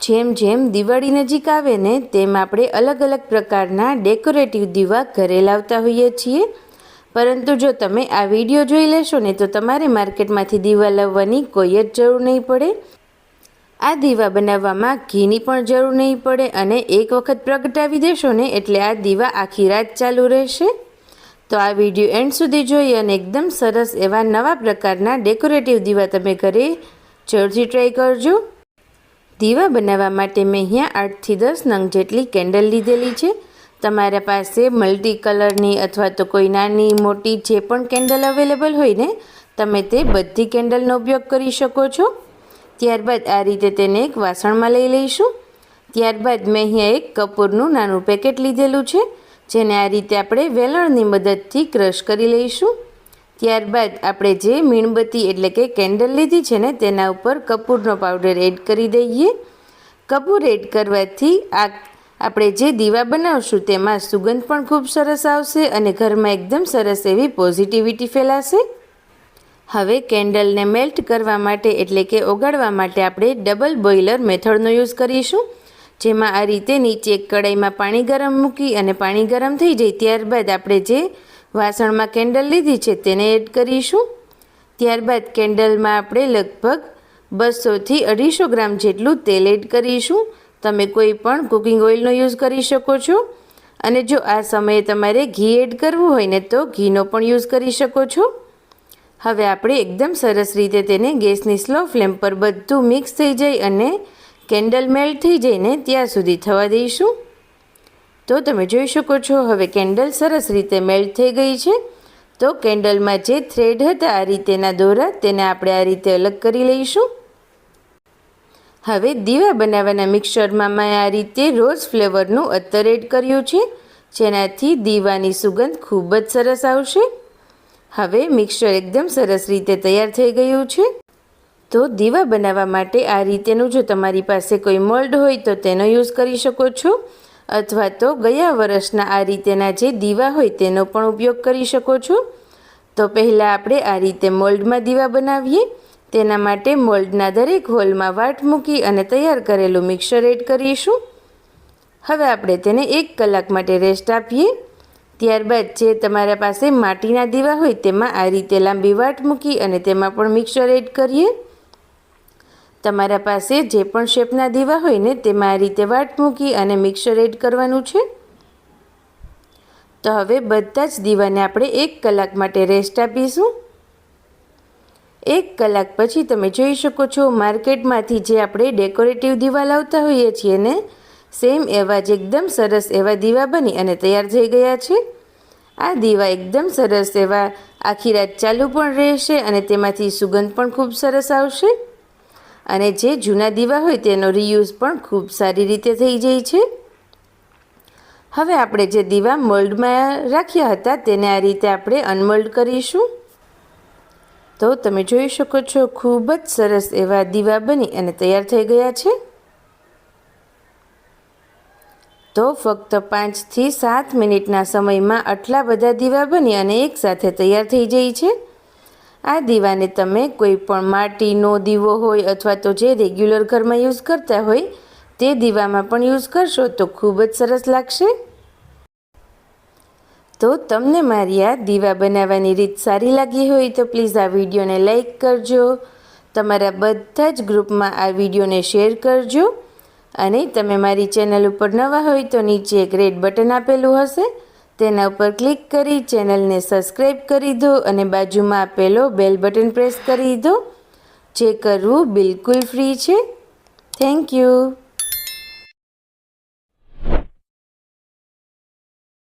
જેમ જેમ દિવાળી નજીક આવે ને તેમ આપણે અલગ અલગ પ્રકારના ડેકોરેટિવ દીવા ઘરે લાવતા હોઈએ છીએ. પરંતુ જો તમે આ વીડિયો જોઈ લેશો ને તો તમારે માર્કેટમાંથી દીવા લાવવાની કોઈ જ જરૂર નહીં પડે. આ દીવા બનાવવામાં ઘીની પણ જરૂર નહીં પડે અને એક વખત પ્રગટાવી દેશો ને એટલે આ દીવા આખી રાત ચાલુ રહેશે. તો આ વીડિયો એન્ડ સુધી જોઈ અને એકદમ સરસ એવા નવા પ્રકારના ડેકોરેટિવ દીવા તમે ઘરે જરૂરથી ટ્રાય કરજો. દીવા બનાવવા માટે મેં અહીંયા આઠથી દસ નંગ જેટલી કેન્ડલ લીધેલી છે. તમારા પાસે મલ્ટી કલરની અથવા તો કોઈ નાની મોટી જે પણ કેન્ડલ અવેલેબલ હોય ને, તમે તે બધી કેન્ડલનો ઉપયોગ કરી શકો છો. ત્યારબાદ આ રીતે તેને એક વાસણમાં લઈ લઈશું. ત્યારબાદ મેં અહીંયા એક કપૂરનું નાનું પેકેટ લીધેલું છે, જેને આ રીતે આપણે વેલણની મદદથી ક્રશ કરી લઈશું. ત્યારબાદ આપણે જે મીણબત્તી એટલે કે કેન્ડલ લીધી છે ને, તેના ઉપર કપૂરનો પાવડર એડ કરી દઈએ. કપૂર એડ કરવાથી આ આપણે જે દીવા બનાવશું, તેમાં સુગંધ પણ ખૂબ સરસ આવશે અને ઘરમાં એકદમ સરસ એવી પોઝિટિવિટી ફેલાશે. હવે કેન્ડલને મેલ્ટ કરવા માટે એટલે કે ઓગાળવા માટે આપણે ડબલ બોઇલર મેથડનો યુઝ કરીશું, જેમાં આ રીતે નીચે એક કડાઈમાં પાણી ગરમ મૂકી અને પાણી ગરમ થઈ જાય ત્યારબાદ આપણે જે વાસણમાં કેન્ડલ લીધી છે તેને એડ કરીશું. ત્યારબાદ કેન્ડલમાં આપણે લગભગ બસોથી અઢીસો ગ્રામ જેટલું તેલ એડ કરીશું. તમે કોઈ પણ કુકિંગ ઓઇલનો યુઝ કરી શકો છો. અને જો આ સમયે તમારે ઘી એડ કરવું હોય ને તો ઘીનો પણ યુઝ કરી શકો છો. હવે આપણે એકદમ સરસ રીતે તેને ગેસની સ્લો ફ્લેમ પર બધું મિક્સ થઈ જાય અને કેન્ડલ મેલ્ટ થઈ જઈને ત્યાં સુધી થવા દઈશું. તો તમે જોઈ શકો છો, હવે કેન્ડલ સરસ રીતે મેલ્ટ થઈ ગઈ છે. તો કેન્ડલમાં જે થ્રેડ હતા, આ રીતેના દોરા, તેને આપણે આ રીતે અલગ કરી લઈશું. હવે દીવા બનાવવાના મિક્સરમાં મેં આ રીતે રોઝ ફ્લેવરનું અત્તર એડ કર્યું છે, જેનાથી દીવાની સુગંધ ખૂબ જ સરસ આવશે. હવે મિક્સર એકદમ સરસ રીતે તૈયાર થઈ ગયું છે. તો દીવા બનાવવા માટે આ રીતેનું જો તમારી પાસે કોઈ મોલ્ડ હોય, તો તેનો યુઝ કરી શકો છો. અથવા તો ગયા વર્ષના આ રીતેના જે દીવા હોય તેનો પણ ઉપયોગ કરી શકો છો. તો પહેલાં આપણે આ રીતે મોલ્ડમાં દીવા બનાવીએ. તેના માટે મોલ્ડના દરેક હોલમાં વાટ મૂકી અને તૈયાર કરેલું મિક્સર એડ કરીશું. હવે આપણે તેને એક કલાક માટે રેસ્ટ આપીએ. ત્યારબાદ જે તમારા પાસે માટીના દીવા હોય તેમાં આ રીતે લાંબી વાટ મૂકી અને તેમાં પણ મિક્સર એડ કરીએ. તમારા પાસે જે પણ શેપના દીવા હોય ને તેમાં આ રીતે વાટ મૂકી અને મિક્સર એડ કરવાનું છે. તો હવે બધા જ દીવાને આપણે એક કલાક માટે રેસ્ટ આપીશું. એક કલાક પછી તમે જોઈ શકો છો માર્કેટમાંથી જે આપણે ડેકોરેટિવ દીવા લાવતા હોઈએ છીએ ને, સેમ એવા જ એકદમ સરસ એવા દીવા બની અને તૈયાર થઈ ગયા છે. આ દીવા એકદમ સરસ એવા આખી રાત ચાલુ પણ રહેશે અને તેમાંથી સુગંધ પણ ખૂબ સરસ આવશે. અને જે જૂના દીવા હોય તેનો રિયુઝ પણ ખૂબ સારી રીતે થઈ જાય છે. હવે આપણે જે દીવા મોલ્ડમાં રાખ્યા હતા તેને આ રીતે આપણે અનમોલ્ડ કરીશું. તો તમે જોઈ શકો છો, ખૂબ જ સરસ એવા દીવા બની અને તૈયાર થઈ ગયા છે. તો ફક્ત પાંચથી સાત મિનિટના સમયમાં આટલા બધા દીવા બની અને એકસાથે તૈયાર થઈ જાય છે. આ દીવાને તમે કોઈ પણ માટીનો દીવો હોય અથવા તો જે રેગ્યુલર ઘરમાં યુઝ કરતા હોય તે દીવામાં પણ યુઝ કરશો તો ખૂબ જ સરસ લાગશે. તો તમને મારી આ દીવા બનાવવાની રીત સારી લાગી હોય તો પ્લીઝ આ વિડીયોને લાઇક કરજો, તમારા બધા જ ગ્રુપમાં આ વિડીયોને શેર કરજો અને તમે મારી ચેનલ ઉપર નવા હોય તો નીચે એક રેડ બટન આપેલું હશે તેના ઉપર ક્લિક કરી ચેનલને સબસ્ક્રાઈબ કરી દો અને બાજુમાં આપેલો બેલ બટન પ્રેસ કરી દો. જે કરવું બિલકુલ ફ્રી છે. Thank you